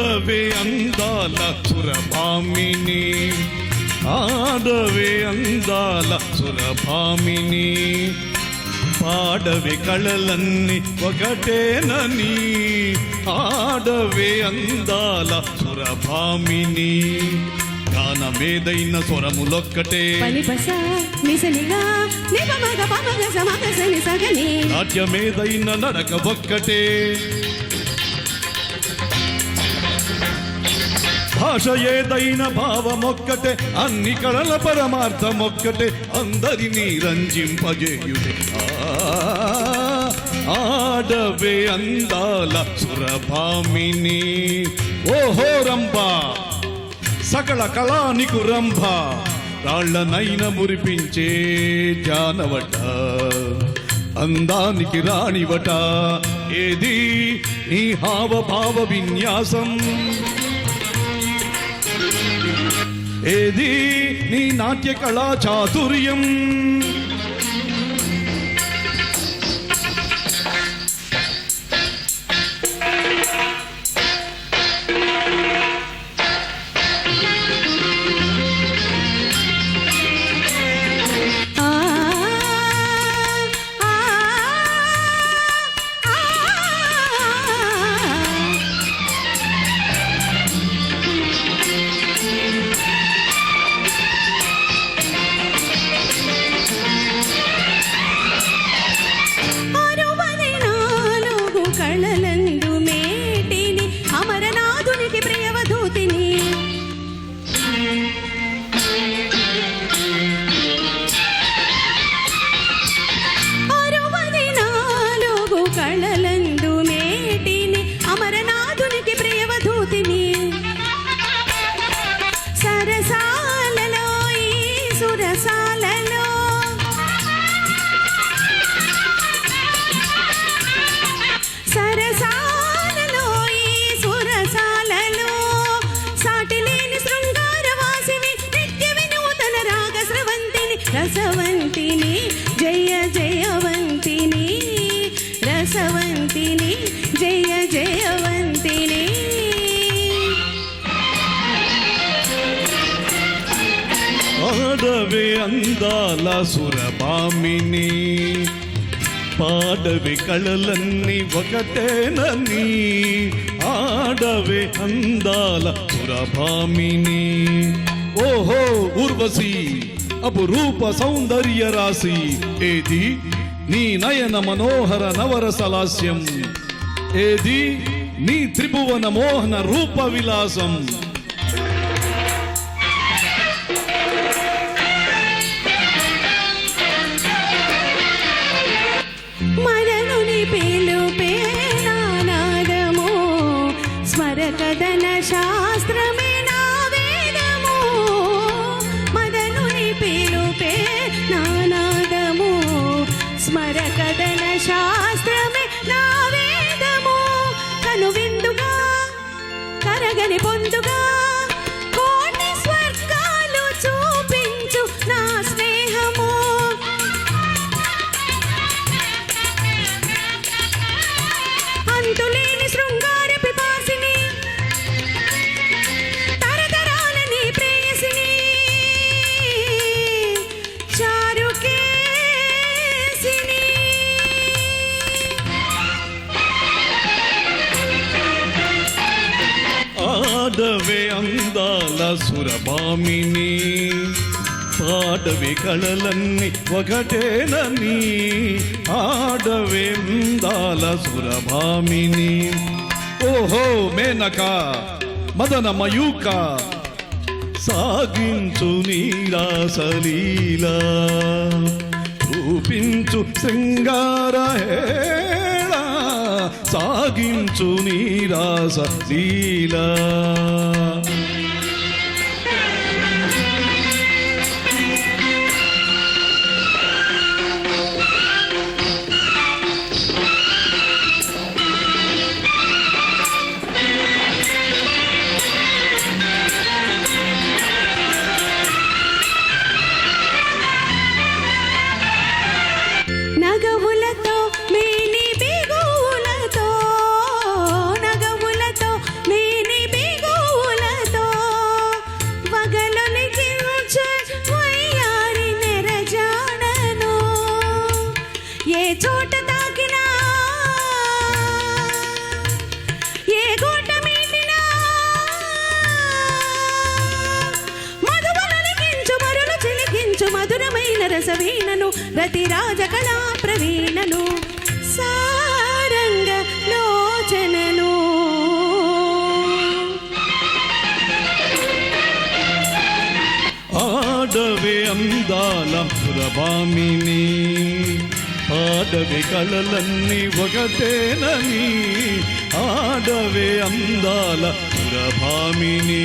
ఆడవే అందాల సురభామిని ఆడవే అందాల సురభామిని. పాడవే కళలన్నీ ఒకటేనని ఆడవే అందాల సురభామిని. గానమేదైన స్వరములొక్కటే. నాట్యమేదైన నడక ఒక్కటే భాష ఏదైన భావమొక్కటే అన్ని కళల పరమార్థమొక్కటే అందరినీ రంజింపజేయుడే ఆడవే అందాల సురభామిని. ఓహో రంభ! సకల కళానికు రంభ! రాళ్ళనైన మురిపించే జానవట. అందానికి రాణివట. ఏది? నీ హావభావ విన్యాసం. ఏది నీ నాట్య కళా చాతుర్యం? రసవంతిని జయ జయవంతిని రసవంతిని జయ జయవంతిని. పాడవి అందాల సురభామిని పాడవి కళలన్నీ ఒకటేనని ఆడవి అందాల సురభామిని. ఓహో ఊర్వశీ! అపురూప సౌందర్య రాశి. ఏది? నీ నయన మనోహర నవరసలాస్యం ఏది? నీ త్రిభువన మోహన రూప విలాసం. మదనుని పిలుపే నానాదము. స్మరకదన శా పాడవే అందాల సురభామిని పాడవే కళలన్నీ ఒకటేనని ఆడవే అందాల సురభామిని. ఓహో మేనక మదన మయూక సాగించు నీరాసలీలా రూపించు శృంగార హేళ సాగించు నీరాస లీలా. మధురమైన రసవీణను రతిరాజ కళా ప్రవీణను సారంగ లోచనను. ఆడవే అందాల ప్రభామిని ఆడవి కళలన్నీ ఒకటేనని ఆడవే అందాల పురభామిని